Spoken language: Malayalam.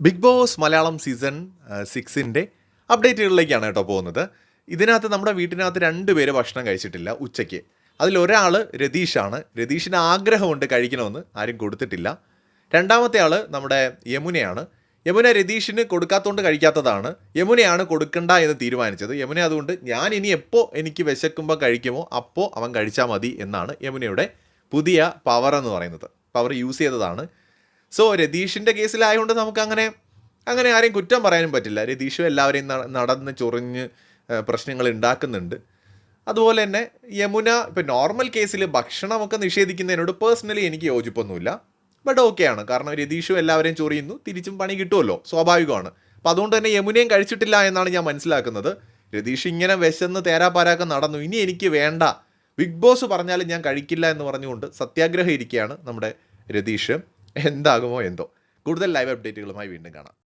ബിഗ് ബോസ് മലയാളം സീസൺ സിക്സിന്റെ അപ്ഡേറ്റുകളിലേക്കാണ് കേട്ടോ പോകുന്നത്. ഇതിനകത്ത് നമ്മുടെ വീട്ടിനകത്ത് രണ്ട് പേര് ഭക്ഷണം കഴിച്ചിട്ടില്ല ഉച്ചയ്ക്ക്. അതിലൊരാൾ രതീഷാണ്. രതീഷിന് ആഗ്രഹമുണ്ട് കഴിക്കണമെന്ന് ആരും കൊടുത്തിട്ടില്ല. രണ്ടാമത്തെ ആൾ നമ്മുടെ യമുനയാണ്. യമുന രതീഷിന് കൊടുക്കാത്തതുകൊണ്ട് കഴിക്കാത്തതാണ്. യമുനയാണ് കൊടുക്കണ്ട എന്ന് തീരുമാനിച്ചത്. യമുന അതുകൊണ്ട് ഞാൻ ഇനി എപ്പോൾ എനിക്ക് വിശക്കുമ്പോൾ കഴിക്കുമോ അപ്പോൾ അവൻ കഴിച്ചാൽ മതി എന്നാണ് യമുനയുടെ പുതിയ പവർ എന്ന് പറയുന്നത്. പവർ യൂസ് ചെയ്തതാണ്. സോ രതീഷിന്റെ കേസിലായതുകൊണ്ട് നമുക്ക് അങ്ങനെ അങ്ങനെ ആരെയും കുറ്റം പറയാനും പറ്റില്ല. രതീഷും എല്ലാവരെയും നടന്ന് ചൊറിഞ്ഞ് പ്രശ്നങ്ങൾ ഉണ്ടാക്കുന്നുണ്ട് അതുപോലെ തന്നെ യമുന ഇപ്പം നോർമൽ കേസിൽ ഭക്ഷണമൊക്കെ നിഷേധിക്കുന്നതിനോട് പേഴ്സണലി എനിക്ക് യോജിപ്പൊന്നുമില്ല. ബട്ട് ആണ്. കാരണം രതീഷും എല്ലാവരെയും ചൊറിയുന്നു. തിരിച്ചും പണി കിട്ടുമല്ലോ സ്വാഭാവികമാണ്. അപ്പം അതുകൊണ്ട് തന്നെ യമുനയും കഴിച്ചിട്ടില്ല എന്നാണ് ഞാൻ മനസ്സിലാക്കുന്നത്. രതീഷ് ഇങ്ങനെ വിശന്ന് തേരാപാരാക്കം നടന്നു. ഇനി എനിക്ക് വേണ്ട. ബിഗ് ബോസ് പറഞ്ഞാലും ഞാൻ കഴിക്കില്ല എന്ന് പറഞ്ഞുകൊണ്ട് സത്യാഗ്രഹം ഇരിക്കുകയാണ് നമ്മുടെ രതീഷ്. എന്താകുമോ എന്തോ. കൂടുതൽ ലൈവ് അപ്ഡേറ്റുകളുമായി വീണ്ടും കാണാം.